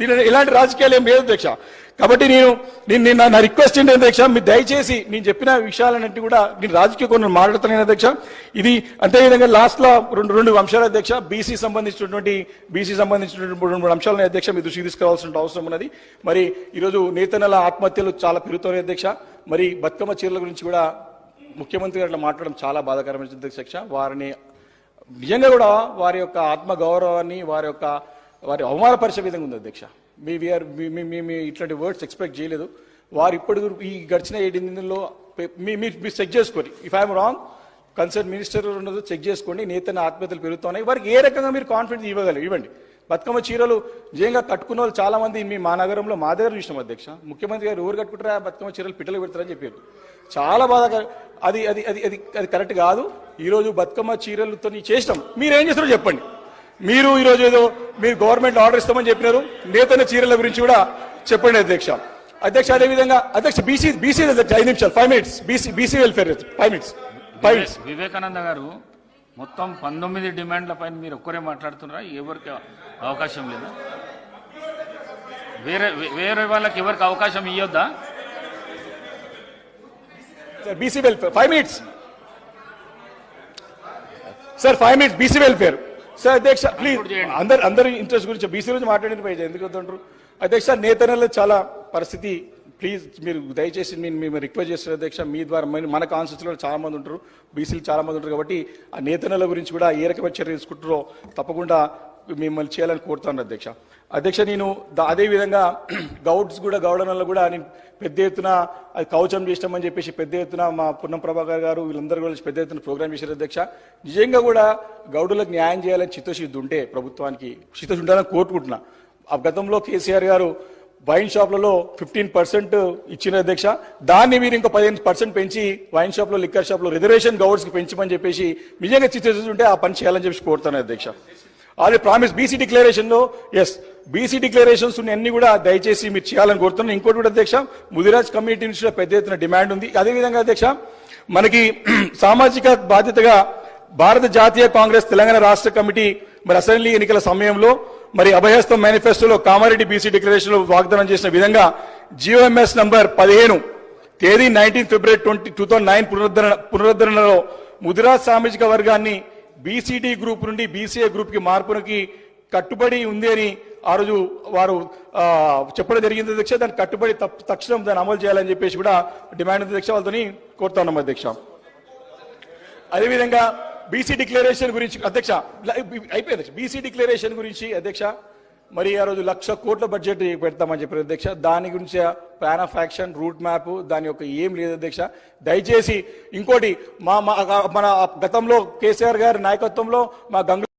దీని ఇలాంటి రాజకీయాలు ఏం లేదు అధ్యక్ష కాబట్టి నేను నేను నేను నా రిక్వెస్ట్ ఏంటి అధ్యక్ష మీరు దయచేసి నేను చెప్పిన విషయాలన్నింటి కూడా నేను రాజకీయ కొన్ని మాట్లాడుతున్నాను అధ్యక్ష ఇది అంతేవిధంగా లాస్ట్లో రెండు రెండు అంశాలు అధ్యక్ష బీసీ సంబంధించినటువంటి బీసీ సంబంధించినటువంటి రెండు మూడు అంశాలను అధ్యక్ష మీ దృష్టికి తీసుకురావాల్సిన అవసరం ఉన్నది. మరి ఈరోజు నేతనల ఆత్మహత్యలు చాలా పెరుగుతున్నాయి అధ్యక్ష మరి బతుకమ్మ చీరల గురించి కూడా ముఖ్యమంత్రి గారు అట్లా మాట్లాడడం చాలా బాధాకరమైన అధ్యక్ష వారిని నిజంగా కూడా వారి యొక్క ఆత్మ గౌరవాన్ని వారి యొక్క వారి అవమానపరిచే విధంగా ఉంది అధ్యక్ష. మీ వీఆర్ మీ మీ మీ ఇట్లాంటి వర్డ్స్ ఎక్స్పెక్ట్ చేయలేదు. వారు ఇప్పుడు ఈ గడిచిన ఏడు మీ మీరు మీరు చెక్ చేసుకోండి. If I'm wrong concern minister ఉన్నదో చెక్ చేసుకోండి. నేతన్న ఆత్మహత్యలు పెరుగుతున్నాయి. వారికి ఏ రకంగా మీరు కాన్ఫిడెన్స్ ఇవ్వగలరు? ఇవ్వండి. బతుకమ్మ చీరలు నిజంగా కట్టుకున్న వాళ్ళు చాలా మంది మీ మా నగరంలో మా దగ్గర చూసినాం అధ్యక్ష. ముఖ్యమంత్రి గారు ఎవరు కట్టుకుంటారా? బతుకమ్మ చీరలు పిట్టలు పెడతారని చెప్పారు. చాలా బాధ అది అది అది అది అది కరెక్ట్ కాదు. ఈరోజు బతుకమ్మ చీరలతో చేసినాం. మీరు ఏం చేస్తారో చెప్పండి. మీరు ఈరోజు ఏదో మీరు గవర్నమెంట్ ఆర్డర్ ఇస్తామని చెప్పినారు. నేతన్న చీరల గురించి కూడా చెప్పండి అధ్యక్ష. అధ్యక్ష అదేవిధంగా అధ్యక్ష బీసీ బీసీ ఐదు నిమిషాలు five minutes BC BC welfare five minutes five minutes Vivekananda గారు మొత్తం పంతొమ్మిది డిమాండ్ల పైన మీరు ఒక్కరే మాట్లాడుతున్నారా? ఎవరికి అవకాశం లేదా. వేరే వేరే వాళ్ళకి ఎవరికి అవకాశం ఇవ్వద్దా sir BC welfare five minutes sir five minutes BC welfare sir అధ్యక్ష ప్లీజ్. అందరు అందరి ఇంట్రెస్ట్ గురించి బీసీ గురించి మాట్లాడిన పోయి ఎందుకు వద్దంటారు అధ్యక్ష నేతనలో చాలా పరిస్థితి ప్లీజ్ మీరు దయచేసి నేను మేము రిక్వెస్ట్ చేస్తున్న అధ్యక్ష మీ ద్వారా మన- మన కాన్స్టిట్యూన్సీలో చాలా మంది ఉంటారు బీసీలు చాలా మంది ఉంటారు కాబట్టి ఆ నేతనల గురించి కూడా ఏ రకమైన చర్య తీసుకుంటారో తప్పకుండా మిమ్మల్ని చేయాలని కోరుతాను అధ్యక్ష. అధ్యక్ష నేను అదేవిధంగా గౌడ్స్ కూడా గౌడనల్లో కూడా నేను పెద్ద ఎత్తున అది కవచం చేసినామని చెప్పేసి పెద్ద ఎత్తున మా పున్నం ప్రభాకర్ గారు వీళ్ళందరూ కూడా పెద్ద ఎత్తున ప్రోగ్రామ్ చేశారు అధ్యక్ష. నిజంగా కూడా గౌడులకు న్యాయం చేయాలని చిత్తశుద్ధి ఉంటే ప్రభుత్వానికి చిత్తశుద్ధి ఉండాలని కోరుకుంటున్నా. ఆ గతంలో కేసీఆర్ గారు వైన్ షాప్లలో ఫిఫ్టీన్ పర్సెంట్ ఇచ్చిన అధ్యక్ష. దాన్ని మీరు ఇంకో పదిహేను పర్సెంట్ పెంచి వైన్ షాప్లో లిక్కర్ షాప్లో రిజర్వేషన్ గౌడ్స్కి పెంచమని చెప్పేసి నిజంగా చిత్తశుద్ధి ఉంటే ఆ పని చేయాలని చెప్పి కోరుతాను అధ్యక్ష. అది ప్రామిస్ బీసీ డిక్లరేషన్లో ఎస్ బీసీ డిక్లరేషన్స్ అన్ని కూడా దయచేసి మీరు చేయాలని కోరుతున్నాను. ఇంకోటి కూడా అధ్యక్ష ముదిరాజ్ కమ్యూనిటీ నుంచి పెద్ద ఎత్తున డిమాండ్ ఉంది. అదేవిధంగా అధ్యక్ష మనకి సామాజిక బాధ్యతగా భారత జాతీయ కాంగ్రెస్ తెలంగాణ రాష్ట్ర కమిటీ మరి అసెంబ్లీ ఎన్నికల సమయంలో మరి అభయస్థం మేనిఫెస్టోలో కామారెడ్డి బీసీ డిక్లరేషన్లో వాగ్దానం చేసిన విధంగా జియోఎంఎస్ నంబర్ పదిహేను తేదీ nineteen February twenty two thousand nine పునరుద్ధరణ పునరుద్ధరణలో ముదిరాజ్ సామాజిక వర్గాన్ని బీసీడీ గ్రూప్ నుండి బీసీఏ గ్రూప్కి మార్పునికి కట్టుబడి ఉంది అని ఆ రోజు వారు చెప్పడం జరిగింది అధ్యక్ష. దాన్ని కట్టుబడి తక్షణం దాన్ని అమలు చేయాలని చెప్పేసి కూడా డిమాండ్ ఉంది అధ్యక్ష వాళ్ళతో కోరుతా ఉన్నాం అధ్యక్ష. అదేవిధంగా బీసీ డిక్లరేషన్ గురించి అధ్యక్ష అయిపోయింది బీసీ డిక్లరేషన్ గురించి అధ్యక్ష మరి ఆ రోజు లక్ష కోట్ల బడ్జెట్ పెడతామని చెప్పారు అధ్యక్ష. దాని గురించి plan of action route map దాని యొక్క ఏం లేదు అధ్యక్ష. దయచేసి ఇంకోటి మా మా- మన గతంలో కేసీఆర్ గారి నాయకత్వంలో మా గంగ